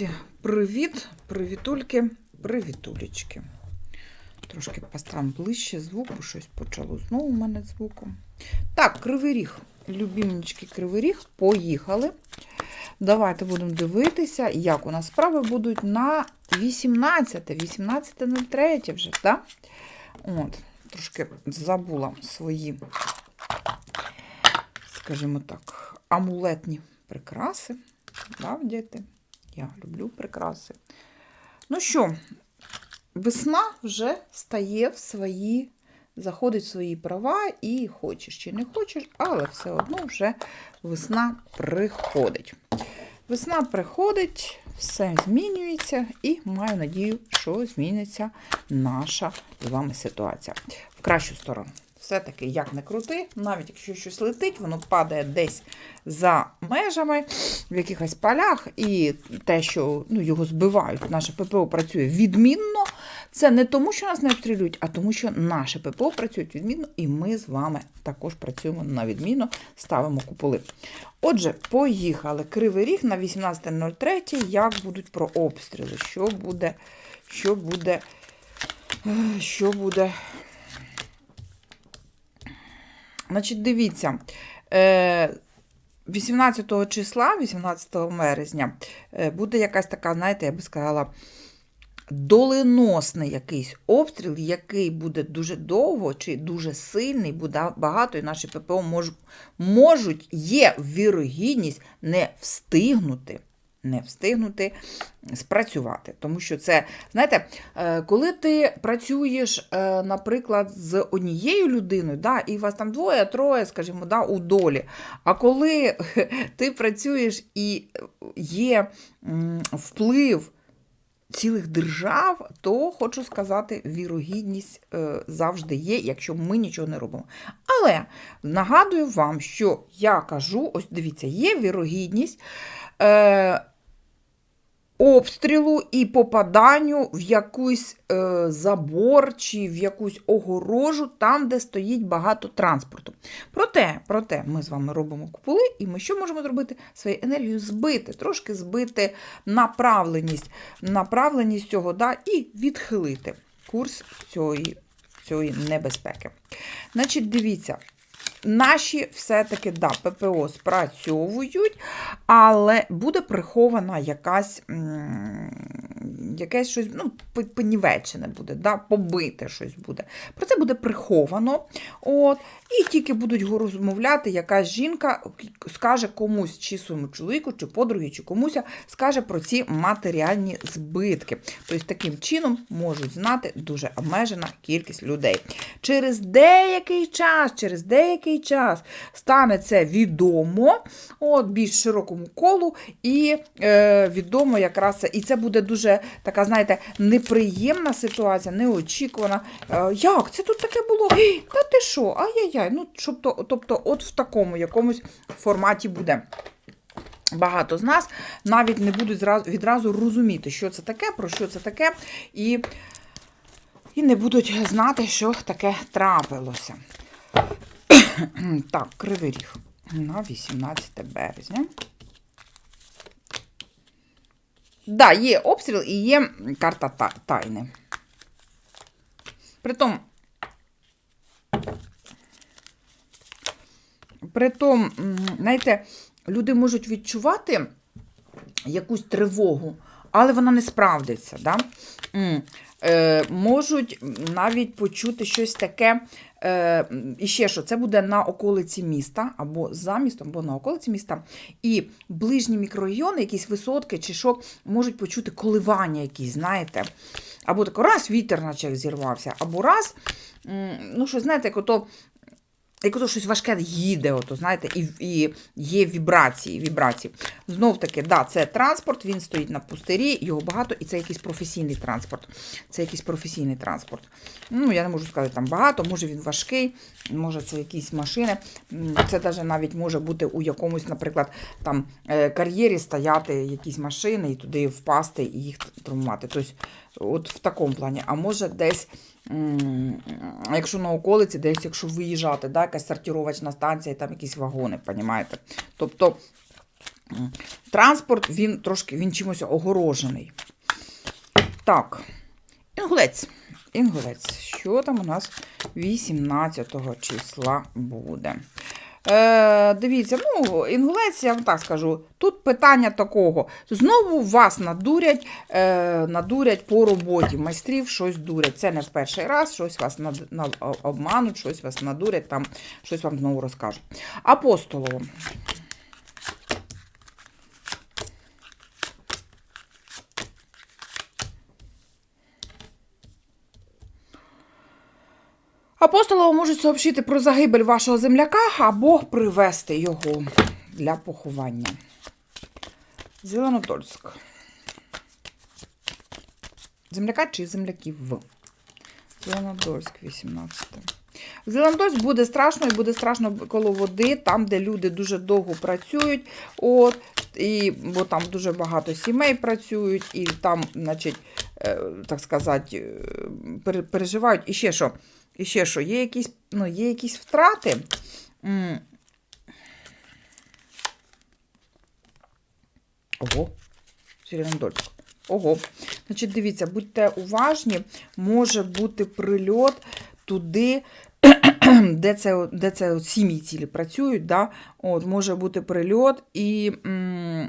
Друзі, привіт, привітульки, привітулечки. Трошки поставимо ближче звук, бо щось почало знову у мене звуком. Так, кривий ріг. Любімнички, кривий ріг, поїхали. Давайте будемо дивитися, як у нас справи будуть на 18, 18.03 вже, так? От, трошки забула свої, скажімо так, амулетні прикраси. Да, діти? Я люблю прикраси. Ну що, весна вже стає в свої, заходить в свої права і хочеш чи не хочеш, але все одно вже весна приходить. Весна приходить, все змінюється, і маю надію, що зміниться наша з вами ситуація в кращу сторону. Все-таки, як не крути, навіть якщо щось летить, воно падає десь за межами, в якихось полях, і те, що ну, його збивають, наше ППО працює відмінно. Це не тому, що нас не обстрілюють, а тому, що наше ППО працюють відмінно, і ми з вами також працюємо на відмінно, ставимо куполи. Отже, поїхали. Кривий ріг на 18.03. Як будуть про обстріли? Що буде? Що буде? Що буде? Значить, дивіться. Е, 18 числа, 18 березня, е, буде якась така, знаєте, я би сказала, доленосний якийсь обстріл, який буде дуже довго чи дуже сильний, буде багато, і наші ППО мож, можуть, є вірогідність не встигнути. Не встигнути спрацювати. Тому що це, знаєте, е, коли ти працюєш, е, наприклад, з однією людиною, да, і вас там двоє, троє, скажімо, да, у долі. А коли ти працюєш і є вплив цілих держав, то хочу сказати, вірогідність е, завжди є, якщо ми нічого не робимо. Але нагадую вам, що я кажу: ось дивіться, є вірогідність. Е, Обстрілу і попаданню в якийсь е, забор чи в якусь огорожу, там, де стоїть багато транспорту. Проте, проте ми з вами робимо куполи, і ми що можемо зробити? Своєю енергією збити, трошки збити направленість, направленість цього да, і відхилити курс цієї, цієї небезпеки. Значить, дивіться. Наші все-таки да, ППО спрацьовують, але буде прихована якась якесь щось, ну, понівечене буде, да, побите щось буде. Про це буде приховано. От, і тільки будуть розмовляти, якась жінка скаже комусь, чи своєму чоловіку, чи подругі, чи комусь, скаже про ці матеріальні збитки. Тобто таким чином можуть знати дуже обмежена кількість людей. Через деякий час, через деякий час стане це відомо, от, більш широкому колу, і е, відомо якраз це. І це буде дуже така, знаєте, неприємна ситуація, неочікувана. Е, як? Це тут таке було? Та ти що? Ай-яй-яй. Ну, щоб то- тобто, от в такому якомусь форматі буде. Багато з нас навіть не будуть відразу розуміти, що це таке, про що це таке, і, і не будуть знати, що таке трапилося. Так, кривий ріг на 18 березня. Да, є обстріл і є карта та- тайни. Притом, притом, знаєте, люди можуть відчувати якусь тривогу, але вона не справдиться. Да? Е, можуть навіть почути щось таке. Е, і ще що, це буде на околиці міста, або за містом, або на околиці міста. І ближні мікрорайони, якісь висотки чи що, можуть почути коливання якісь, знаєте. Або тако раз вітер наче як зірвався, або раз, ну що, знаєте, як ото як ото щось важке їде, ото, знаєте, і, і є вібрації. вібрації. Знов таки, да, це транспорт, він стоїть на пустирі, його багато, і це якийсь професійний транспорт. Це якийсь професійний транспорт. Ну, я не можу сказати, там багато, може він важкий, може це якісь машини. Це даже навіть може бути у якомусь, наприклад, там е, кар'єрі стояти якісь машини і туди впасти і їх травмувати. Тобто, от в такому плані. А може десь якщо на околиці, десь якщо виїжджати, да, якась сортировочна станція, і там якісь вагони, понімаєте? Тобто транспорт, він трошки він чимось огорожений. Так, інгулець. Інгулець. Що там у нас 18 числа буде? Е, дивіться, ну, інгулець, я вам так скажу, тут питання такого. Знову вас надурять, е, надурять по роботі. Майстрів щось дурять. Це не в перший раз, щось вас над, над- обмануть, щось вас надурять, там щось вам знову розкажуть. Апостолово. Апостолово можуть сообщити про загибель вашого земляка або привезти його для поховання. Зеленодольськ. Земляка чи земляків? Зеленодольськ, 18. Зеленодольськ буде страшно і буде страшно коло води, там, де люди дуже довго працюють. От, і, бо там дуже багато сімей працюють, і там, значить, е, так сказати, е, переживають. І ще що? І ще що, є якісь, ну, є якісь втрати. Ого, Зеленодольськ. Ого. Значить, дивіться, будьте уважні, може бути прильот туди, де це, де це от сім'ї цілі працюють. Да? От, може бути прильот, і м,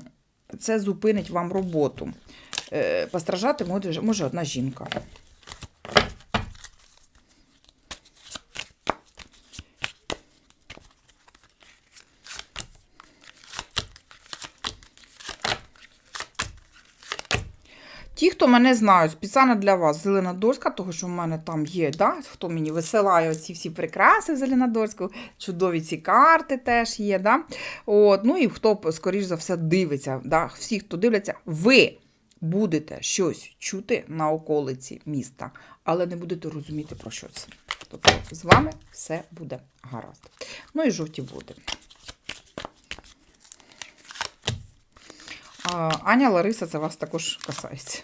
це зупинить вам роботу. Е, постраждати може, може одна жінка. Ті, хто мене знають, спеціально для вас Зеленодольська, тому що в мене там є, да? хто мені висилає оці всі прикраси в Зеленодольську, чудові ці карти теж є. Да? От, ну і хто, скоріш за все, дивиться, да? всі, хто дивляться, ви будете щось чути на околиці міста, але не будете розуміти, про що це. Тобто з вами все буде гаразд. Ну і жовті води. Аня Лариса, це вас також касається.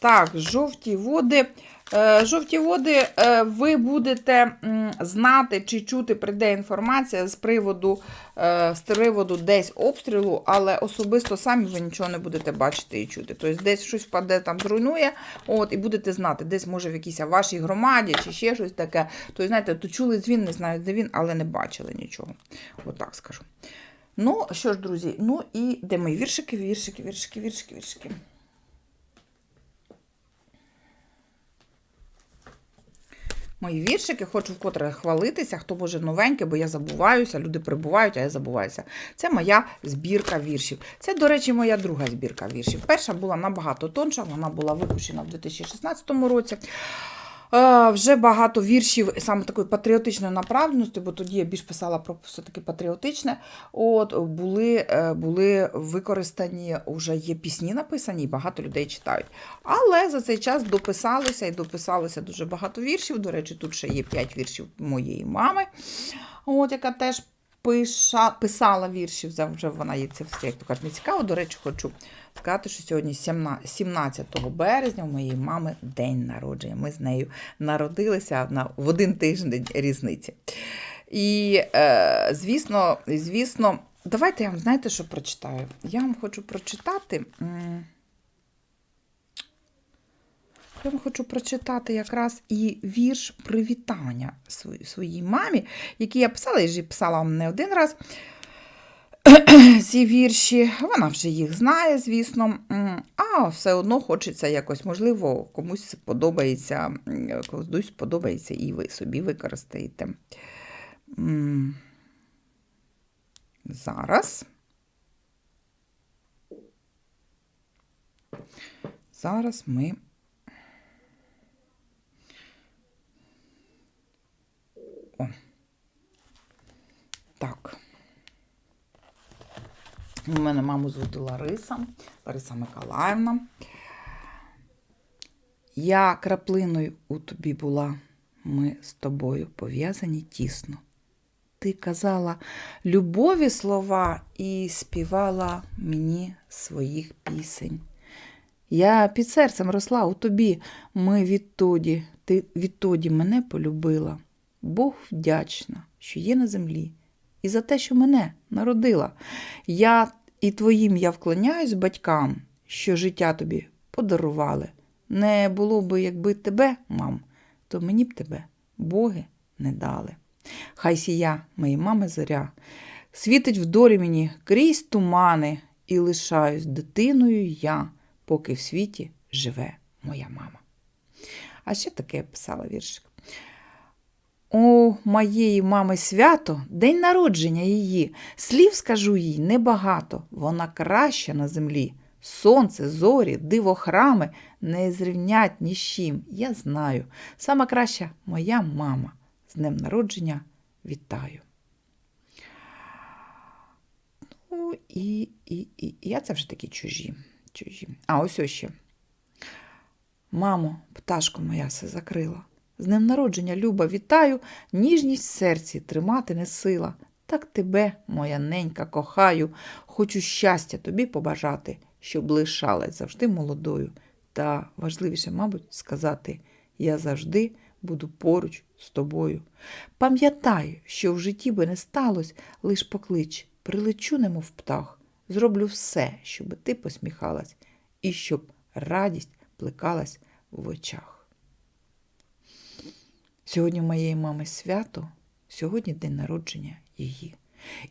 Так, жовті води. Е, Жовті води, е, ви будете знати чи чути, прийде інформація з приводу, е, з приводу десь обстрілу, але особисто самі ви нічого не будете бачити і чути. Тобто десь щось впаде, там зруйнує, от, і будете знати, десь може в якійсь вашій громаді чи ще щось таке. Тобто, знаєте, то чули дзвін, не знаю, де він, але не бачили нічого. Отак скажу. Ну, що ж, друзі, ну і де мої віршики, віршики, віршики, віршики, віршики. Мої віршики, хочу вкотре хвалитися, хто може новеньке, бо я забуваюся, люди прибувають, а я забуваюся. Це моя збірка віршів. Це, до речі, моя друга збірка віршів. Перша була набагато тонша, вона була випущена в 2016 році. Вже багато віршів саме такої патріотичної направленості, бо тоді я більш писала про все-таки патріотичне. От були, е, були використані, вже є пісні написані, і багато людей читають. Але за цей час дописалися і дописалося дуже багато віршів. До речі, тут ще є 5 віршів моєї мами, от, яка теж пиша, писала віршів. за- Вже вона є це все, як то кажуть, не цікаво. До речі, хочу сказати, що сьогодні 17 березня у моєї мами день народження. Ми з нею народилися на, в один тиждень різниці. І, е, звісно, звісно, давайте я вам знаєте, що прочитаю. Я вам хочу прочитати. Я вам хочу прочитати якраз і вірш привітання своїй мамі, який я писала, я ж писала вам не один раз ці вірші. Вона вже їх знає, звісно. А все одно хочеться якось, можливо, комусь подобається, комусь подобається і ви собі використаєте. Зараз. Зараз ми. О. Так. У мене маму звати Лариса, Лариса Миколаївна. Я краплиною у тобі була, ми з тобою пов'язані тісно. Ти казала любові слова і співала мені своїх пісень. Я під серцем росла у тобі, ми відтоді, ти відтоді мене полюбила. Бог вдячна, що є на землі, і за те, що мене народила. Я І твоїм я вклоняюсь батькам, що життя тобі подарували. Не було би, якби тебе, мам, то мені б тебе боги не дали. Хай сія, моєї мами зоря, світить в долі мені крізь тумани, і лишаюсь дитиною я, поки в світі живе моя мама. А ще таке писала віршик. У моєї мами свято, день народження її. Слів скажу їй небагато, вона краща на землі. Сонце, зорі, диво храми не зрівнять ні з чим. Я знаю. Сама краща моя мама. З днем народження вітаю. Ну, і, і, і, я це вже такі чужі. чужі. А ось ось ще. Мамо, пташко моя все закрила. З днем народження, Люба, вітаю, ніжність в серці тримати не сила. Так тебе, моя ненька, кохаю, хочу щастя тобі побажати, щоб лишалась завжди молодою. Та важливіше, мабуть, сказати, я завжди буду поруч з тобою. Пам'ятай, що в житті би не сталося, лиш поклич, прилечу, немов птах, зроблю все, щоб ти посміхалась, і щоб радість плекалась в очах. Сьогодні у моєї мами свято, сьогодні день народження її.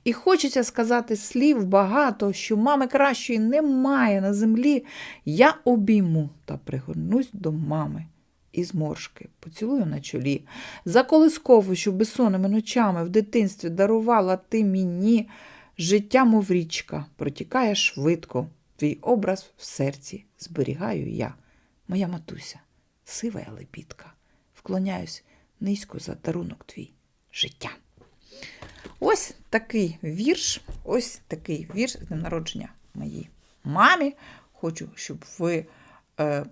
І хочеться сказати слів багато, що мами кращої немає на землі. Я обійму та пригорнусь до мами. І зморшки поцілую на чолі. За колискову, що безсонними ночами в дитинстві дарувала ти мені. Життя, мов річка, протікає швидко. Твій образ в серці зберігаю я. Моя матуся, сива я. Вклоняюсь низько за дарунок твій життя. Ось такий вірш, ось такий вірш з днем народження моїй мамі. Хочу, щоб ви е,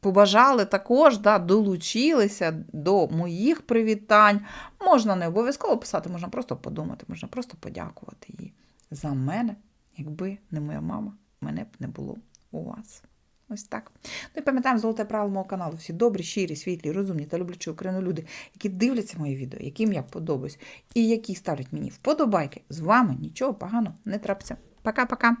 побажали також, да, долучилися до моїх привітань. Можна не обов'язково писати, можна просто подумати, можна просто подякувати їй за мене. Якби не моя мама, мене б не було у вас. Ось так. Ну і пам'ятаємо золоте правило мого каналу. Всі добрі, щирі, світлі, розумні та люблячі Україну люди, які дивляться мої відео, яким я подобаюсь, і які ставлять мені вподобайки. З вами нічого поганого не трапиться. Пока-пока.